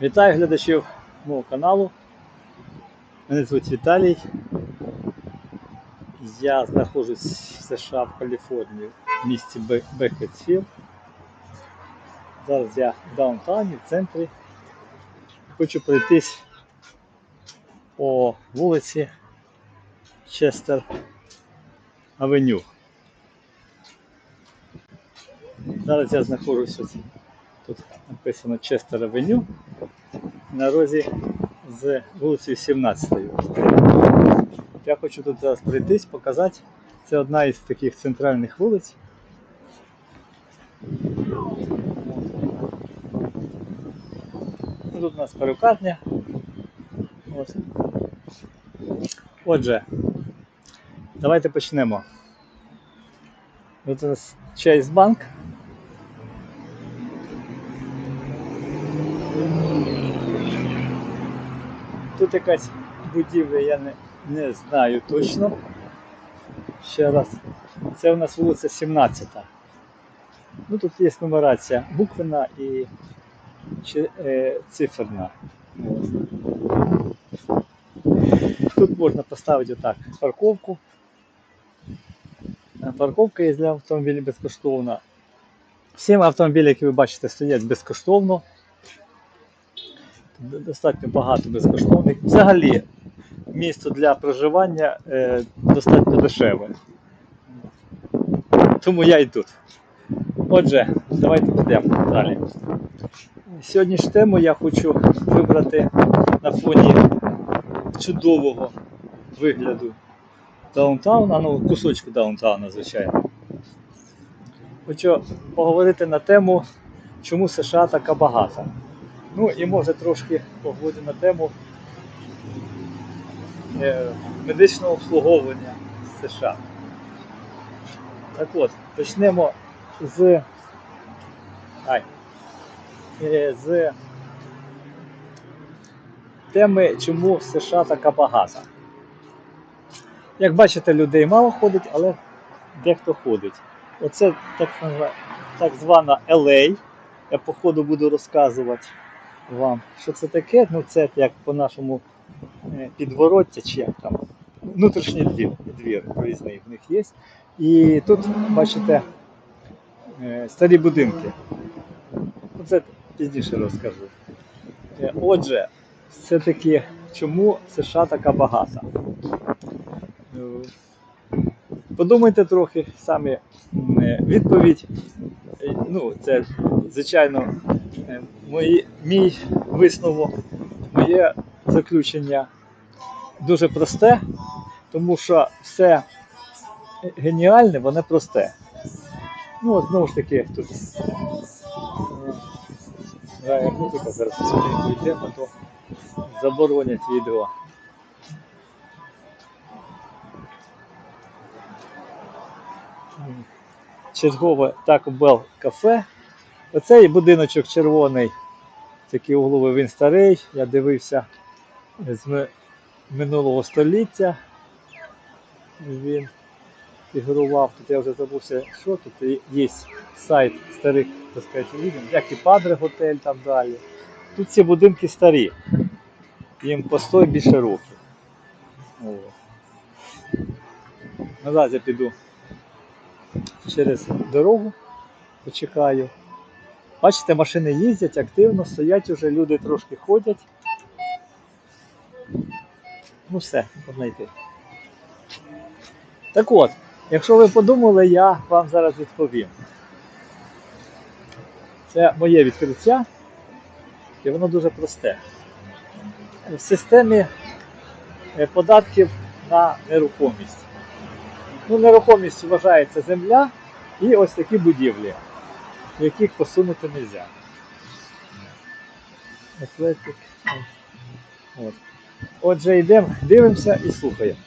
Вітаю глядачів мого каналу. Мене звуть Віталій. Я знаходжусь в США в Каліфорнії в місті Бе- Бекетсфілд. Зараз я в даунтауні, в центрі. Хочу пройтись по вулиці Честер Авеню. Зараз я знаходжусь тут написано Честер Авеню на розі з вулицею 17. Я хочу тут зараз пройтись, показати. Це одна із таких центральних вулиць. Тут у нас перукарня. От. Отже, давайте почнемо. Тут у нас Chase Bank. Тут якась будівля, я не, не знаю точно. Ще раз. Це у нас вулиця 17. Ну тут є нумерація буквена і чи- е, циферна. Тут можна поставити отак парковку. Е, Парковка є для автомобілів безкоштовна. Всі автомобілі, які ви бачите, стоять безкоштовно. Достатньо багато безкоштовних. Взагалі, місто для проживання е, достатньо дешеве. Тому я і тут. Отже, давайте підемо далі. Сьогоднішню тему я хочу вибрати на фоні чудового вигляду даунтауна, ну кусочку даунтауна, звичайно. Хочу поговорити на тему, чому США така багата. Ну і може трошки поговорю на тему е, медичного обслуговування США. Так от, почнемо з, ай, е, з теми, чому в США така багата. Як бачите, людей мало ходить, але дехто ходить. Оце так, так звана LA. Я по ходу буду розказувати вам, що це таке. Ну, це як по-нашому е, підвороття, чи як там. Внутрішній двір, двір різний в них є. І тут, бачите, е, старі будинки. Ну, Це пізніше розкажу. Е, Отже, все-таки чому США така багата? Подумайте трохи самі відповідь. Ну, це, звичайно, мої, мій висновок, моє заключення дуже просте, тому що все геніальне, воно просте. Ну, от, знову ж таки, тут е, грає музика, зараз сюди йдемо, то заборонять відео. Чергове Taco Bell кафе. Оцей будиночок червоний, такий угловий, він старий. Я дивився з минулого століття. Він фігурував. Тут я вже забувся, що тут є сайт старих, так сказати, відео, як і Падре готель там далі. Тут ці будинки старі. Їм по 100 більше років. Назад я піду через дорогу, почекаю. Бачите, машини їздять активно, стоять уже, люди трошки ходять. Ну все, можна йти. Так от, якщо ви подумали, я вам зараз відповім. Це моє відкриття, і воно дуже просте. В системі е, податків на нерухомість. Ну, нерухомість вважається земля і ось такі будівлі, яких посунути не можна. От. Отже, йдемо, дивимося і слухаємо.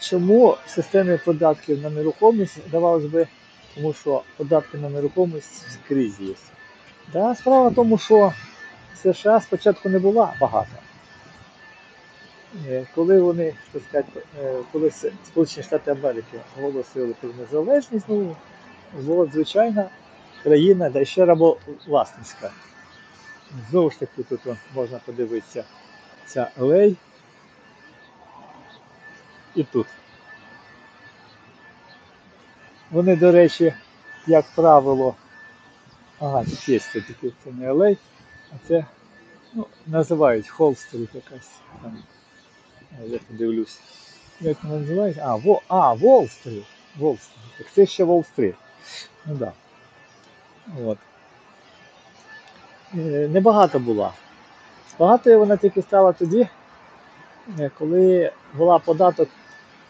Чому в системі податків на нерухомість здавалось би, тому що податки на нерухомість скрізь є. Да, справа в тому, що США спочатку не була багата. Е, Коли вони, так сказати, е, коли Сполучені Штати Америки оголосили про незалежність, ну, була звичайна країна, да ще рабовласницька. Знову ж таки, тут можна подивитися ця алей. І тут. Вони, до речі, як правило, ага, тут є це таки, це не алей, а це ну, називають Холл-стріт якась там. Я подивлюсь. Як вона називається? А, Во, а Волл-стріт. Волл-стріт. Так це ще Волл-стріт. Ну. Да. От. Е, Небагато була. Багатою вона тільки стала тоді, е, коли була податок,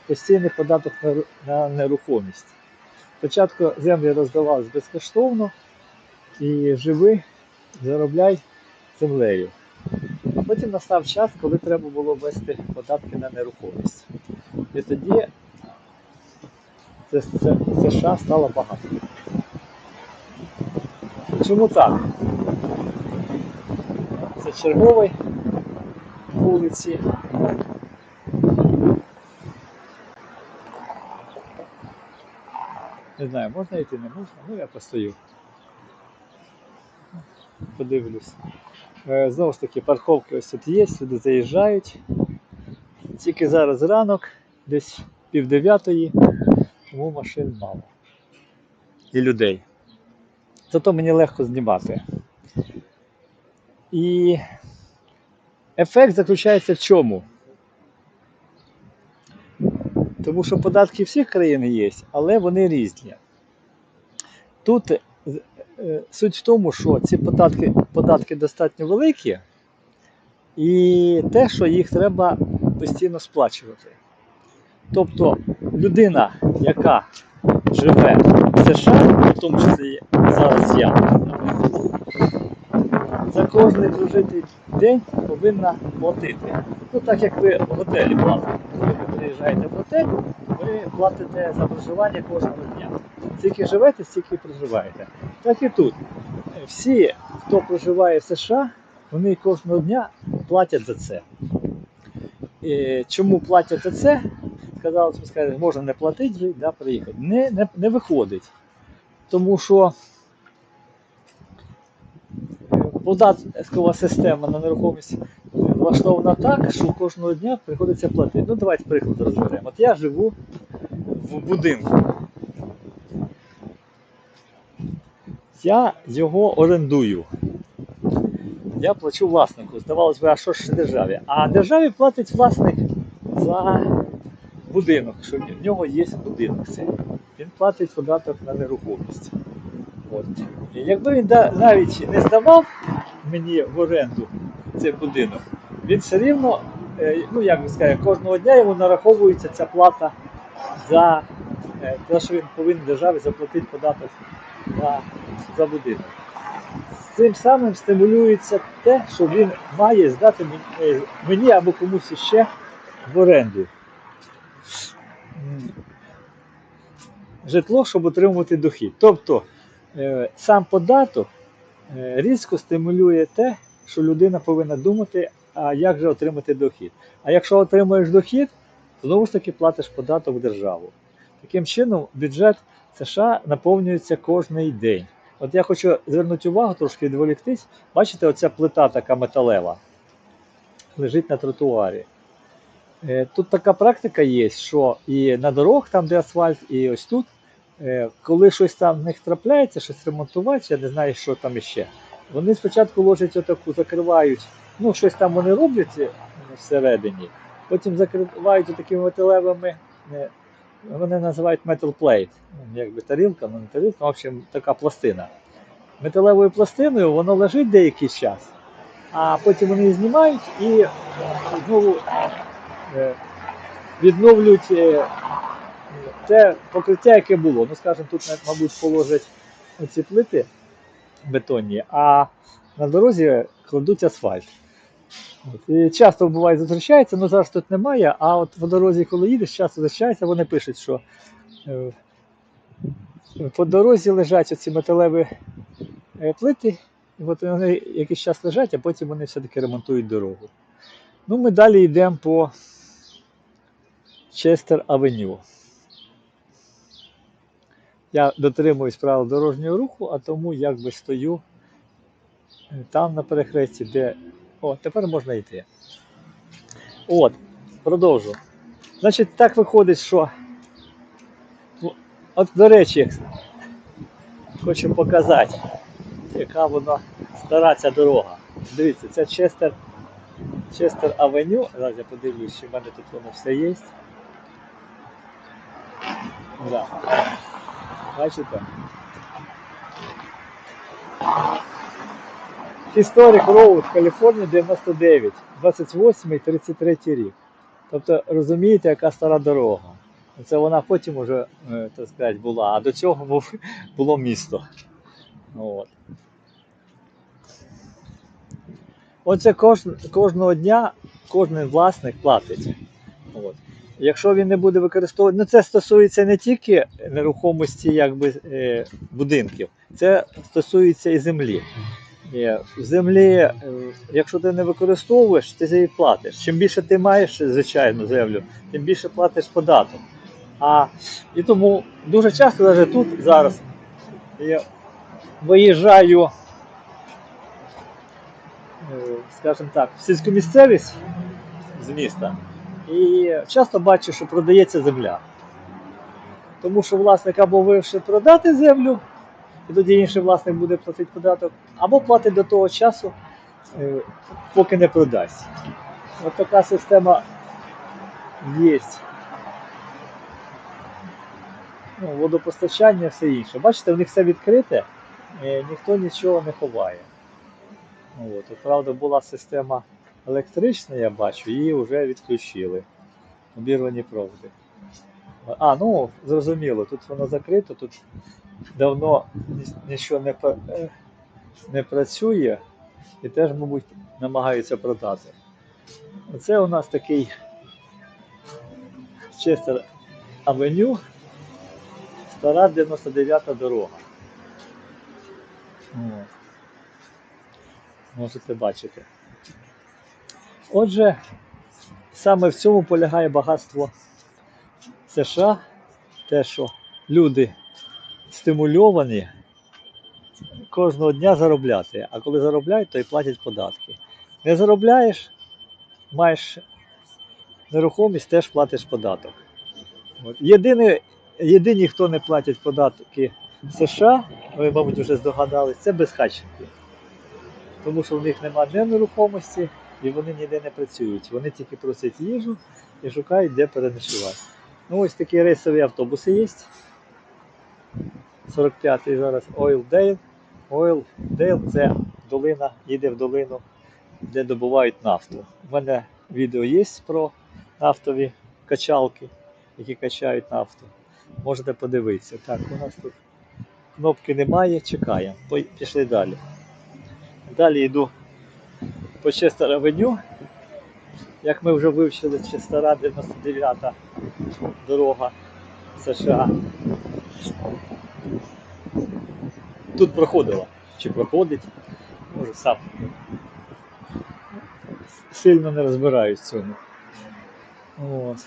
постійний податок на, нерухомість. Спочатку землі роздавались безкоштовно і живи, заробляй землею. Потім настав час, коли треба було ввести податки на нерухомість. І тоді це, це, США стало багато. Чому так? Це черговий вулиці. Не знаю, можна йти, не можна, ну я постою. Подивлюсь. Е, Знову ж таки, парковки ось тут є, сюди заїжджають. Тільки зараз ранок, десь пів дев'ятої, тому машин мало. І людей. Зато мені легко знімати. І ефект заключається в чому? Тому що податки всіх країн є, але вони різні. Тут е, суть в тому, що ці податки, податки достатньо великі, і те, що їх треба постійно сплачувати. Тобто людина, яка живе в США, в тому числі зараз я, за кожний прожитий день повинна платити. Ну так як ви в готелі платите. Коли ви приїжджаєте в готель, ви платите за проживання кожного дня. Скільки живете, стільки проживаєте. Так і тут. Всі, хто проживає в США, вони кожного дня платять за це. І чому платять за це? Сказали, що можна не платити, да, приїхати. Не, не, не виходить. Тому що податкова система на нерухомість влаштована так, що кожного дня приходиться платити. Ну, давайте приклад розберемо. От я живу в будинку. Я його орендую. Я плачу власнику. Здавалось би, а що ж державі? А державі платить власник за будинок, що в нього є будинок. Він платить податок на нерухомість. От. І якби він навіть не здавав мені в оренду цей будинок, він все рівно, е, ну як би сказати, кожного дня йому нараховується ця плата за е, те, що він повинен державі заплатити податок на, за будинок. Цим самим стимулюється те, що він має здати мені- е, або комусь ще в оренду. Житло, щоб отримувати дохід. Тобто е, сам податок е, різко стимулює те, що людина повинна думати, а як же отримати дохід. А якщо отримуєш дохід, то знову ж таки платиш податок в державу. Таким чином, бюджет США наповнюється кожний день. От я хочу звернути увагу, трошки відволіктись. Бачите, оця плита така металева лежить на тротуарі. Е, Тут така практика є, що і на дорогах, там, де асфальт, і ось тут, е, коли щось там в них трапляється, щось ремонтувати, я не знаю, що там іще. Вони спочатку ложать отаку, закривають, ну, щось там вони роблять е, всередині, потім закривають такими металевими, вони називають metal plate, ну, якби тарілка, ну не тарілка, в общем, така пластина. Металевою пластиною воно лежить деякий час, а потім вони її знімають і е, знову е, відновлюють е, те покриття, яке було. Ну, скажімо, тут, мабуть, положать оці плити бетонні, а на дорозі кладуть асфальт. От. І часто буває зустрічається, ну зараз тут немає, а от по дорозі, коли їдеш, часто зустрічається, вони пишуть, що е, по дорозі лежать оці металеві е, плити, і от вони якийсь час лежать, а потім вони все-таки ремонтують дорогу. Ну, ми далі йдемо по Честер Авеню. Я дотримуюсь правил дорожнього руху, а тому якби стою е, там на перехресті, де. О, тепер можна йти. От, продовжу. Значить, так виходить, що. Ну, От, до речі, хочу показати, яка вона стара ця дорога. Дивіться, це Честер, Честер Авеню. Зараз я подивлюсь, чи в мене тут воно все є. Да. Бачите? Historic Road, Каліфорнія 99, 28 33 рік. Тобто розумієте, яка стара дорога. Це вона потім уже, е, так сказати, була, а до цього був, було місто. От. Оце кож, кожного дня кожен власник платить. От. Якщо він не буде використовувати, ну це стосується не тільки нерухомості якби, е, будинків, це стосується і землі. В землі, е, якщо ти не використовуєш, ти за її платиш. Чим більше ти маєш, звичайно, землю, тим більше платиш податок. А, і тому дуже часто навіть тут зараз я виїжджаю, е, скажімо так, в сільську місцевість з міста. І часто бачу, що продається земля. Тому що власник або вирішив продати землю, і тоді інший власник буде платити податок, або платить до того часу, е, поки не продасть. От така система є. Ну, водопостачання, все інше. Бачите, в них все відкрите, е, ніхто нічого не ховає. От, от, правда, була система електрична, я бачу, її вже відключили. Обірвані проводи. А, ну, зрозуміло, тут воно закрито, тут давно нічого не, е, не працює і теж, мабуть, намагаються продати. Оце у нас такий Честер Авеню, стара 99-та дорога. От. Можете бачити. Отже, саме в цьому полягає багатство США, те, що люди стимульовані кожного дня заробляти, а коли заробляють, то і платять податки. Не заробляєш, маєш нерухомість, теж платиш податок. От. Єдине, єдині, хто не платять податки в США, ви, мабуть, вже здогадались, це безхатченки. Тому що в них немає нерухомості і вони ніде не працюють. Вони тільки просять їжу і шукають, де переночувати. Ну, ось такі рейсові автобуси є. 45-й зараз Oildale. Oildale це долина, їде в долину, де добувають нафту. У мене відео є про нафтові качалки, які качають нафту. Можете подивитися. Так, у нас тут кнопки немає, чекаємо. Пішли далі. Далі йду по Честер Авеню. Як ми вже вивчили, Честера 99-та дорога США. Тут проходила. Чи проходить? Може сам. Сильно не розбираюсь в цьому. От.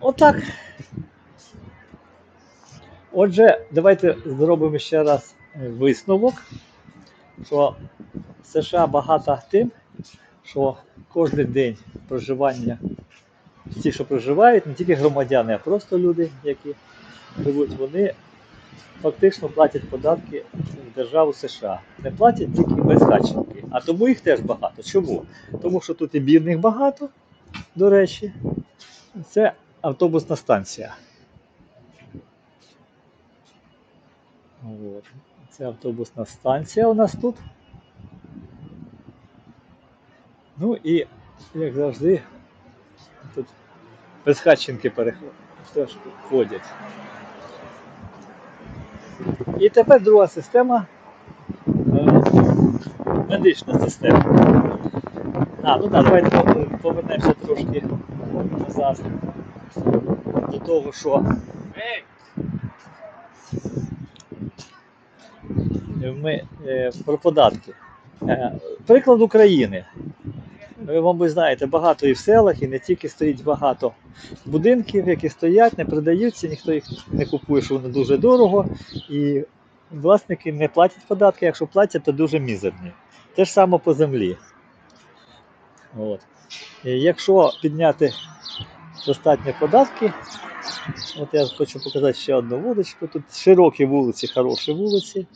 Отак. Отже, давайте зробимо ще раз висновок, що США багата тим, що кожен день проживання, ті, що проживають, не тільки громадяни, а просто люди, які живуть, вони фактично платять податки в державу США. Не платять тільки безхатченки. А тому їх теж багато. Чому? Тому що тут і бідних багато, до речі, це автобусна станція. От. Це автобусна станція у нас тут. Ну і, як завжди, тут безхатченки переходять, ходять. І тепер друга система. е, Медична система. А, ну так, давайте повернемося трошки назад до того, що ми е, про податки. Е, приклад України. Мабуть, знаєте, багато і в селах, і не тільки стоїть багато будинків, які стоять, не продаються, ніхто їх не купує, що вони дуже дорого. І власники не платять податки, якщо платять, то дуже мізерні. Те ж саме по землі. От. І якщо підняти достатньо податки, от я хочу показати ще одну вуличку. Тут широкі вулиці, хороші вулиці.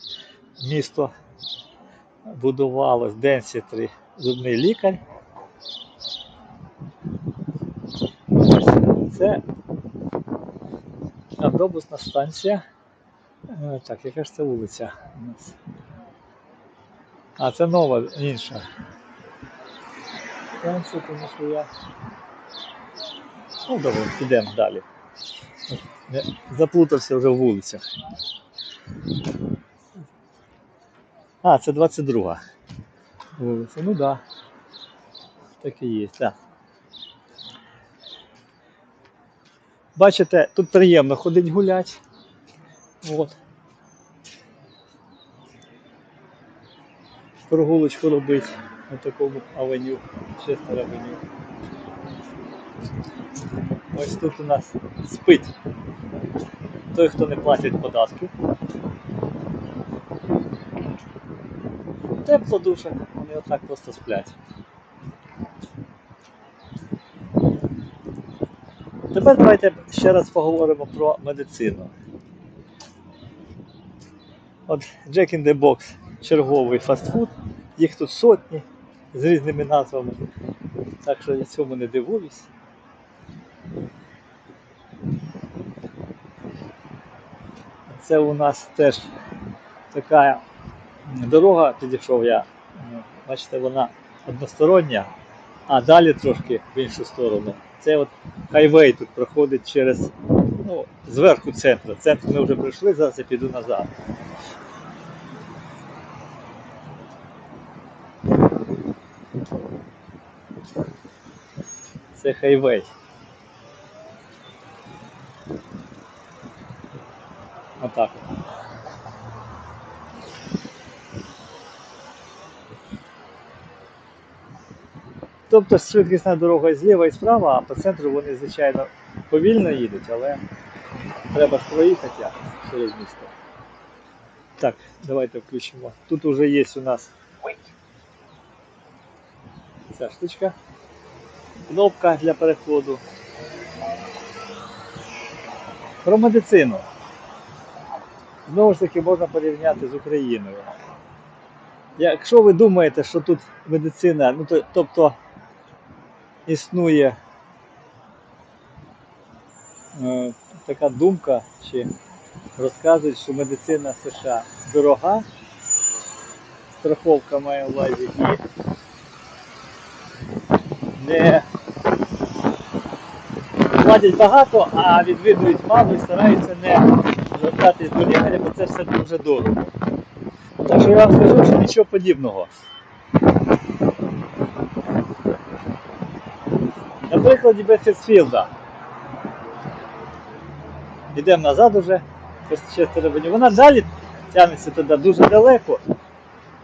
Місто будувалось, Денсітрі, зубний лікар. Це автобусна станція. Е, Так, яка ж це вулиця у нас? А, це нова, інша. Станція, тому що я. Ну, добре, підемо далі. Я заплутався вже в вулицях. А, це 22 вулиця. Ну так. Да. Так і є, так. Бачите, тут приємно ходить гулять. От. Прогулочку робить на такому авеню, Честер авеню. Ось тут у нас спить той, хто не платить податки. Тепло дуже, вони отак просто сплять. Тепер давайте ще раз поговоримо про медицину. От Jack in the Box черговий фастфуд, їх тут сотні з різними назвами. Так що я цьому не дивуюсь. Це у нас теж така дорога, підійшов я. Бачите, вона одностороння, а далі трошки в іншу сторону. Це от хайвей тут проходить через ну, зверху центру. Центр ми вже прийшли, зараз я піду назад. Це хайвей. Отак. от. Тобто швидкісна дорога зліва і справа, а по центру вони, звичайно, повільно їдуть, але треба ж проїхати якось через місто. Так, давайте включимо. Тут вже є у нас ця штучка. Кнопка для переходу. Про медицину. Знову ж таки можна порівняти з Україною. Якщо ви думаєте, що тут медицина, ну то, тобто існує е, така думка, чи розказують, що медицина США дорога, страховка має увазі і не платять багато, а відвідують мало і стараються не звертатись до лікаря, бо це все дуже дорого. Так що я вам скажу, що нічого подібного. На прикладі Беферсфілда. Йдемо назад уже по Честеревені. Вона далі тягнеться туди дуже далеко.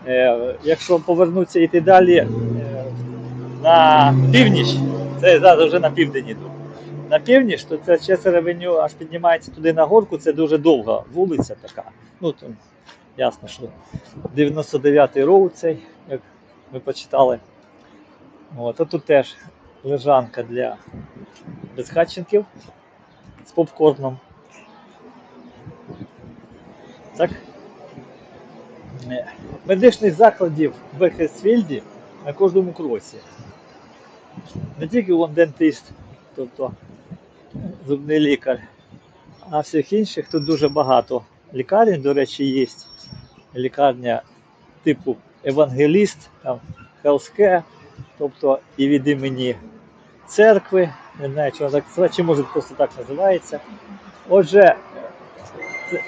Е, якщо повернутися і йти далі е, на північ, це зараз вже на південь іду. На північ, то це Честеревеню аж піднімається туди на горку, це дуже довга вулиця така. Ну, там, ясно, що 99-й роу цей, як ми почитали. От, а тут теж лежанка для безхатченків з попкорном. Так. Е, Медичних закладів в Бекхесфілді на кожному кросі. Не тільки вон дентист, тобто зубний лікар, а всіх інших тут дуже багато лікарень, до речі, є лікарня типу Евангеліст, там Healthcare, тобто і від імені церкви, не знаю, чи так чи може просто так називається. Отже, е,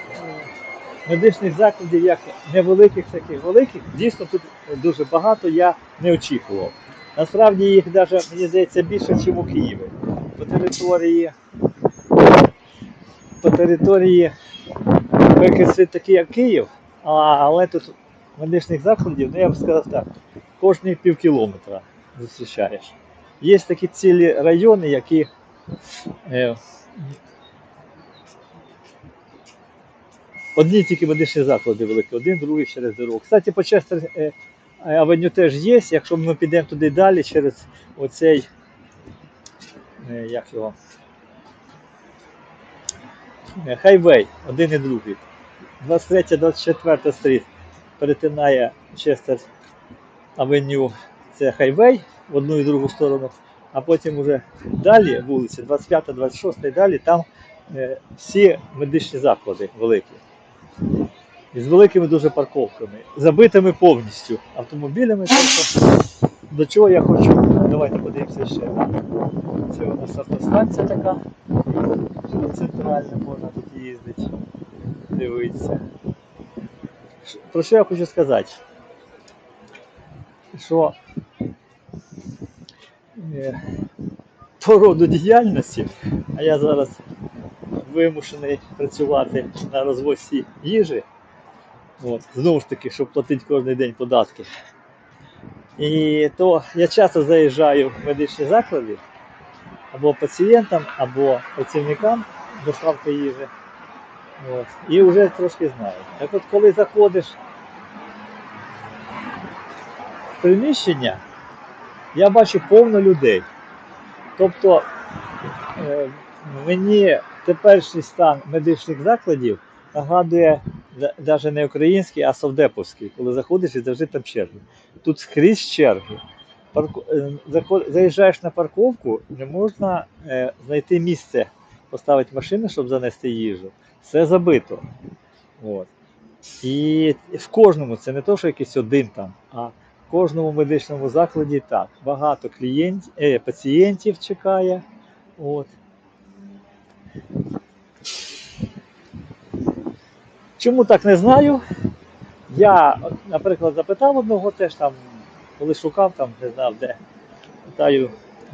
медичних закладів, як невеликих, так і великих, дійсно тут дуже багато, я не очікував. Насправді їх навіть, мені здається, більше, ніж у Києві. По території, по території Бекерси такі, як Київ, а, але тут медичних закладів, ну я б сказав так, кожні пів кілометра. зустрічаєш. Є такі цілі райони, які е, одні тільки медичні заклади великі, один, другий через дорогу. Кстати, по Честер е, Авеню теж є, якщо ми підемо туди далі через оцей, е, як його, е, хайвей, один і другий. 23-24 стріт перетинає Честер Авеню, це хайвей в одну і другу сторону, а потім уже далі вулиці, 25-26 і далі, там е, всі медичні заклади великі. І з великими дуже парковками, забитими повністю автомобілями. Тобто, до чого я хочу. Давайте подивимося ще. Це у нас автостанція така. Центральна можна тут їздити, дивитися. Про що я хочу сказати? Що по роду діяльності, а я зараз вимушений працювати на розвозці їжі. От, знову ж таки, щоб платити кожен день податки. І то я часто заїжджаю в медичні заклади або пацієнтам, або працівникам доставки їжі. От, і вже трошки знаю. Так от коли заходиш в приміщення, я бачу повно людей. Тобто е, мені теперішній стан медичних закладів нагадує навіть не український, а совдеповський, коли заходиш і завжди там черги. Тут скрізь черги. Е, Заїжджаєш на парковку, не можна е, знайти місце, поставити машину, щоб занести їжу. Все забито. От. І в кожному, це не то, що якийсь один там, а кожному медичному закладі так. Багато клієнтів, е, пацієнтів чекає. От. Чому так не знаю? Я, наприклад, запитав одного теж там, коли шукав, там, не знав де. Питаю,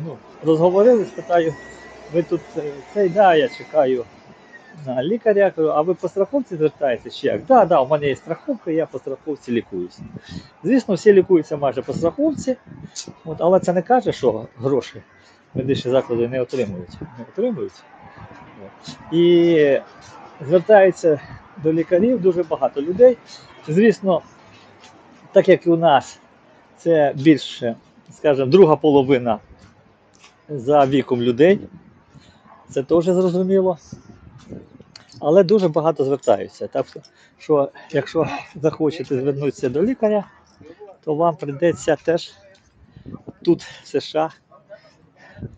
ну, розговорились, питаю, ви тут е, цей, да, я чекаю лікаря, кажу, а ви по страховці звертаєтесь чи як? Так, да, у мене є страховка, я по страховці лікуюся. Звісно, всі лікуються майже по страховці, от, але це не каже, що гроші медичні заклади не отримують. Не отримують. От. І звертаються до лікарів дуже багато людей. Звісно, так як і у нас це більше, скажімо, друга половина за віком людей, це теж зрозуміло. Але дуже багато звертаються. Так що, що якщо захочете звернутися до лікаря, то вам прийдеться теж тут, в США,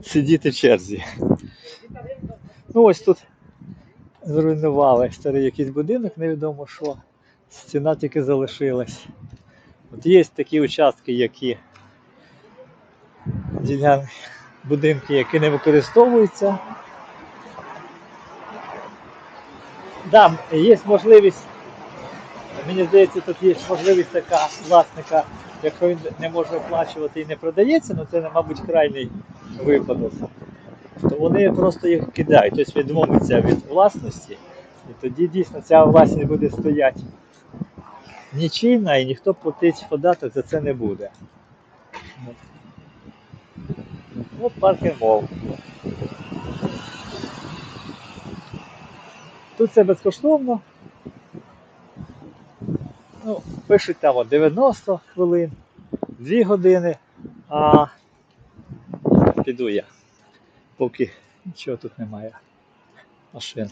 сидіти в черзі. Ну ось тут зруйнували старий якийсь будинок, невідомо що. Стіна тільки залишилась. От є такі участки, які будинки, які не використовуються. Да, є можливість, мені здається, тут є можливість така власника, якщо він не може оплачувати і не продається, ну це, мабуть, крайній випадок, то вони просто їх кидають, тобто відмовиться від власності, і тоді дійсно ця власність буде стояти нічийна і ніхто платить податок за це не буде. От. Паркінг мол. Тут це безкоштовно. Ну, пишуть там от 90 хвилин, 2 години, а піду я, поки нічого тут немає машин.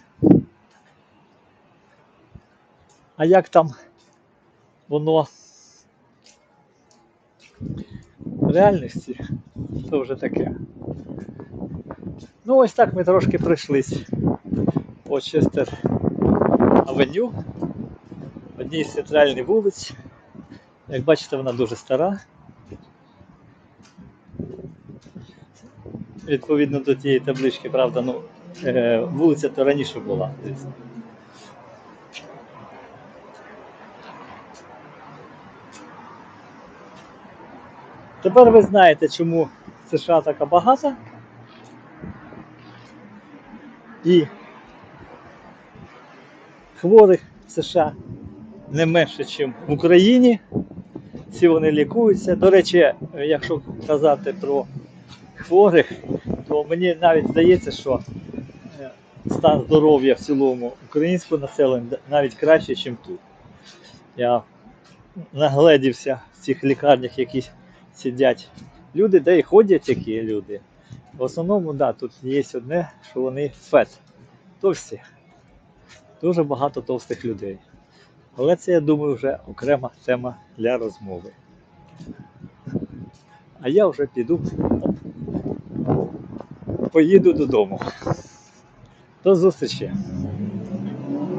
А як там воно в реальності, то вже таке. Ну ось так ми трошки пройшлись по Честер Авеню, одній з центральних вулиць. Як бачите, вона дуже стара. Відповідно до тієї таблички, правда, ну, е, вулиця то раніше була. Тепер ви знаєте, чому США така багата. І хворих в США не менше, ніж в Україні. всі вони лікуються. До речі, якщо казати про хворих, то мені навіть здається, що е, стан здоров'я в цілому українського населення навіть краще, ніж тут. Я нагледівся в цих лікарнях, які сидять люди, де і ходять такі люди. В основному, да, тут є одне, що вони фет. Товсті. Дуже багато товстих людей. Але це, я думаю, вже окрема тема для розмови. А я вже піду, поїду додому. До зустрічі!